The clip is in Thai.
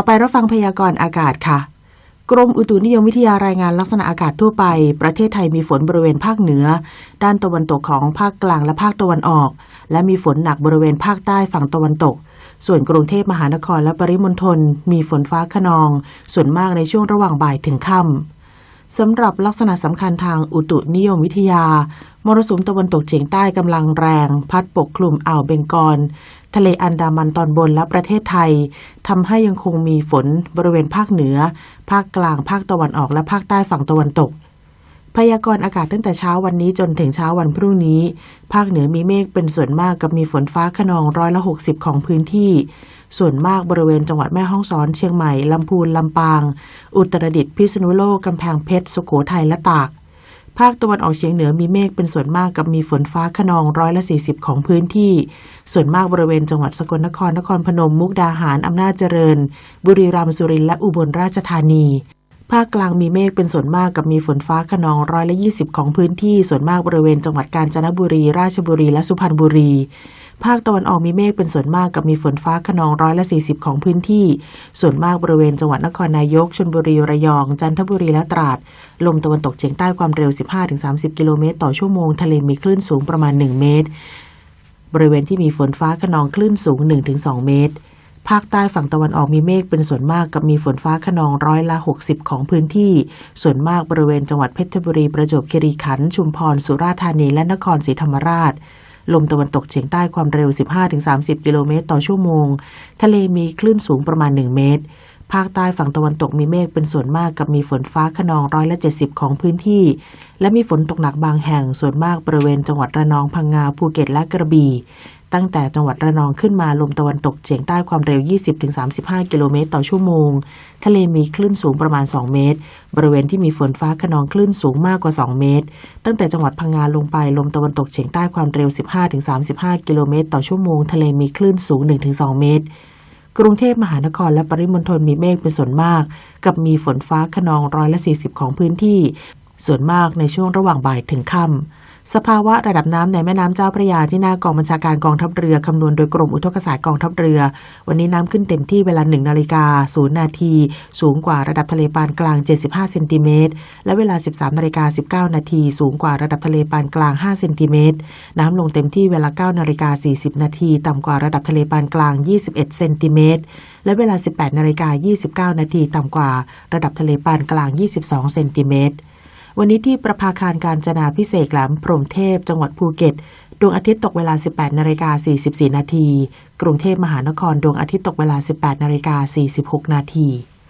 ต่อไปรับฟังพยากรณ์อากาศค่ะ กรมอุตุนิยมวิทยารายงานลักษณะอากาศทั่วไป ประเทศไทยมีฝนบริเวณภาคเหนือ ด้านตะวันตกของภาคกลางและภาคตะวันออก และมีฝนหนักบริเวณภาคใต้ฝั่งตะวันตก ส่วนกรุงเทพมหานครและปริมณฑลมีฝนฟ้าขนอง ส่วนมากในช่วงระหว่างบ่ายถึงค่ำสำหรับลักษณะสำคัญทางอุตุนิยมวิทยา มรสุมตะวันตกเฉียงใต้กำลังแรง พัดปกคลุมอ่าวเบงกอลทะเลอันดามันตอนบนและประเทศไทยทำให้ยังคงมีฝนบริเวณภาคเหนือ ภาคกลาง ภาคตะวันออกและภาคใต้ฝั่งตะวันตก พยากรณ์อากาศตั้งแต่เช้าวันนี้จนถึงเช้าวันพรุ่งนี้ ภาคเหนือมีเมฆเป็นส่วนมากกับมีฝนฟ้าขนองร้อยละ 60 ของพื้นที่ ส่วนมากบริเวณจังหวัดแม่ฮ่องสอนเชียงใหม่ลำพูนลำปาง อุตรดิตถ์พิษณุโลกกำแพงเพชร สุโขทัยและตาก ภาคตะวันออกเฉียงเหนือมีเมฆเป็นส่วนมากกับมีฝนฟ้าขนองร้อยละ 40 ของพื้นที่ ส่วนมากบริเวณจังหวัดสกลนครนครพนมมุกดาหารอำนาจเจริญ บุรีรัมย์สุรินทร์และอุบลราชธานี ภาคกลางมีเมฆเป็นส่วนมากกับมีฝนฟ้าขนองร้อยละ 20 ของพื้นที่ ส่วนมากบริเวณจังหวัดกาญจนบุรี ราชบุรีและสุพรรณบุรี ภาคตะวันออกมีเมฆเป็นส่วนมากกับมีฝนฟ้าขนองร้อยละ 40 ของพื้นที่ ส่วนมากบริเวณจังหวัดนครนายกชลบุรีระยอง จันทบุรีและตราด ลมตะวันตกเฉียงใต้ความเร็ว 15-30 กิโลเมตร ต่อชั่วโมง ทะเลมีคลื่นสูงประมาณ 1 เมตร บริเวณที่มีฝนฟ้าขนองคลื่นสูง 1-2 เมตร ภาคใต้ฝั่งตะวันออกมีเมฆเป็นส่วนมากกับมีฝนฟ้าขนองร้อยละ 60 ของพื้นที่ ส่วนมากบริเวณจังหวัดเพชรบุรีประจวบคีรีขันธ์ชุมพรสุราษฎร์ธานีและนครศรีธรรมราช ลมตะวันตกเฉียงใต้ความเร็ว 15-30 กิโลเมตรต่อชั่วโมง ทะเลมีคลื่นสูงประมาณ 1 เมตร ภาคใต้ฝั่งตะวันตกมีเมฆเป็นส่วนมากกับมีฝนฟ้าขนองร้อยละ 70 ของพื้นที่ และมีฝนตกหนักบางแห่งส่วนมากบริเวณจังหวัดระนองพังงาภูเก็ตและกระบี่ ตั้งแต่จังหวัดระนองขึ้นมาลมตะวันตกเฉียงใต้ความเร็ว 20-35 กิโลเมตรต่อชั่วโมง ทะเลมีคลื่นสูงประมาณ 2 เมตร บริเวณที่มีฝนฟ้าขนองคลื่นสูงมากกว่า 2 เมตร ตั้งแต่จังหวัดพังงาลงไปลมตะวันตกเฉียงใต้ความเร็ว 15-35 กิโลเมตรต่อชั่วโมง ทะเลมีคลื่นสูง 1-2 เมตร กรุงเทพมหานครและปริมณฑลมีเมฆเป็นส่วนมาก กับมีฝนฟ้าขนองร้อยละ 40 ของพื้นที่ ส่วนมากในช่วงระหว่างบ่ายถึงค่ำ สภาวะระดับน้ำในแม่น้ำเจ้าพระยาที่หน้ากองบัญชาการกองทัพเรือคำนวณโดยกรมอุทกศาสตร์กองทัพเรือ วันนี้น้ำขึ้นเต็มที่เวลา1นาฬิกา0นาทีสูงกว่าระดับทะเลปานกลาง 75เซนติเมตรและเวลา 13นาฬิกา19นาทีสูงกว่าระดับทะเลปานกลาง5เซนติเมตรน้ำลงเต็มที่เวลา9นาฬิกา40นาทีต่ำกว่าระดับทะเลปานกลาง 21เซนติเมตรและเวลา 18นาฬิกา29นาทีต่ำกว่าระดับทะเลปานกลาง 22เซนติเมตร วันนี้ที่ประภาคารการจนาพิเศษแหลมพรมเทพ จังหวัดภูเก็ต ดวงอาทิตย์ตกเวลา 18นาฬิกา44 นาที กรุงเทพมหานคร ดวงอาทิตย์ตกเวลา 18นาฬิกา46 นาที